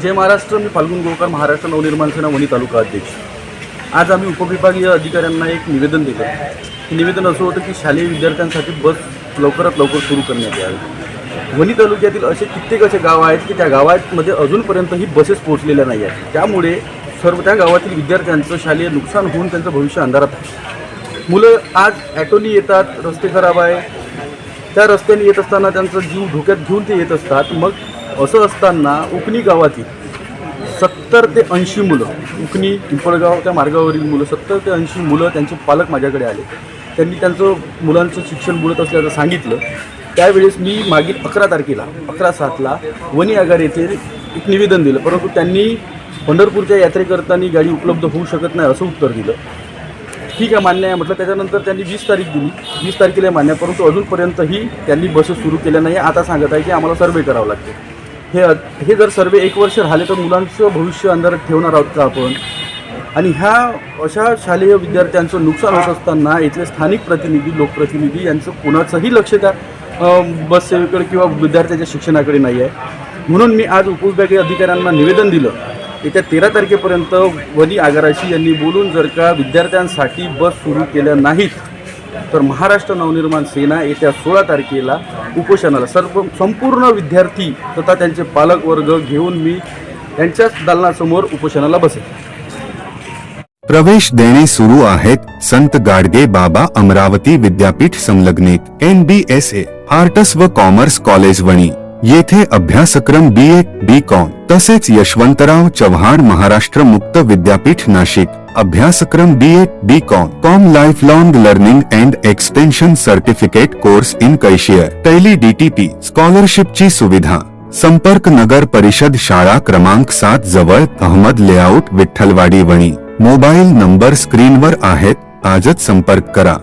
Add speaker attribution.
Speaker 1: जय महाराष्ट्र मी फाल्गुन गोकर महाराष्ट्र नवनिर्माण सेना वणी तालुका अध्यक्ष. आज आम्ही उपविभागीय अधिकाऱ्यांना एक निवेदन दिलं हे निवेदन असं होतं की शालेय विद्यार्थ्यांसाठी बस लवकरात लवकर सुरू करण्यात यावी. वणी तालुक्यातील असे कित्येक असे गाव आहेत की त्या गावांमध्ये अजूनपर्यंतही बसेस पोहोचलेल्या नाही आहेत. त्यामुळे सर्व त्या गावातील विद्यार्थ्यांचं शालेय नुकसान होऊन त्यांचं भविष्य अंधारात आहे. मुलं आज ॲटोनी येतात रस्ते खराब आहे. त्या रस्त्याने येत असताना त्यांचा जीव धोक्यात घेऊन ते येत असतात. मग असं असताना उकणी गावातील सत्तर ते ऐंशी मुलं उकणी पिंपळगाव त्या मार्गावरील मुलं सत्तर ते ऐंशी मुलं त्यांचे पालक माझ्याकडे आले. त्यांनी त्यांचं मुलांचं शिक्षण बुडत असल्याचं सांगितलं. त्यावेळेस मी मागील अकरा तारखेला अकरा सातला वनी आगार येथे एक निवेदन दिलं. परंतु त्यांनी पंढरपूरच्या यात्रेकरताना गाडी उपलब्ध होऊ शकत नाही असं उत्तर दिलं. ठीक आहे मान्य आहे म्हटलं. त्याच्यानंतर त्यांनी वीस तारीख दिली. वीस तारखेला मान्य आहे, परंतु अजूनपर्यंतही त्यांनी बसेस सुरू केल्या नाही. आता सांगत आहे की आम्हाला सर्वे करावं लागते. हे हे जर सर्वे एक वर्ष राहिले तर मुलांचं भविष्य अंधारात ठेवणार आहोत का आपण? आणि ह्या अशा शालेय विद्यार्थ्यांचं नुकसान होत असताना इथले स्थानिक प्रतिनिधी लोकप्रतिनिधी यांचं कोणाचंही लक्ष त्या बससेवेकडे किंवा विद्यार्थ्याच्या शिक्षणाकडे नाही आहे. म्हणून मी आज उपविभागीय अधिकाऱ्यांना निवेदन दिलं. येत्या तेरा तारखेपर्यंत वनी आगाराशी यांनी बोलून जर का विद्यार्थ्यांसाठी बस सुरू केल्या नाहीत तर महाराष्ट्र नवनिर्माण सेना येत्या सोळा तारखेला उपोषणाला सर्व संपूर्ण विद्यार्थी तथा त्यांचे पालक वर्ग घेऊन मी त्यांच्याच दालनासमोर उपोषणाला बसेल.
Speaker 2: प्रवेश देणे सुरू आहेत संत गाडगे बाबा अमरावती विद्यापीठ संलग्नित N B S A arts व कॉमर्स कॉलेज वणी. येथे अभ्यासक्रम बी ए बी कॉम तसेच यशवंतराव चव्हाण महाराष्ट्र मुक्त विद्यापीठ नाशिक. अभ्यासक्रम B A B com com life long learning and extension certificate course in cashier Tally DTP स्कॉलरशिपची सुविधा. संपर्क नगर परिषद शाळा क्रमांक सात जवळ Ahmad layout Vitthalwadi Wani. Mobile number स्क्रीनवर आहेत आजच संपर्क करा.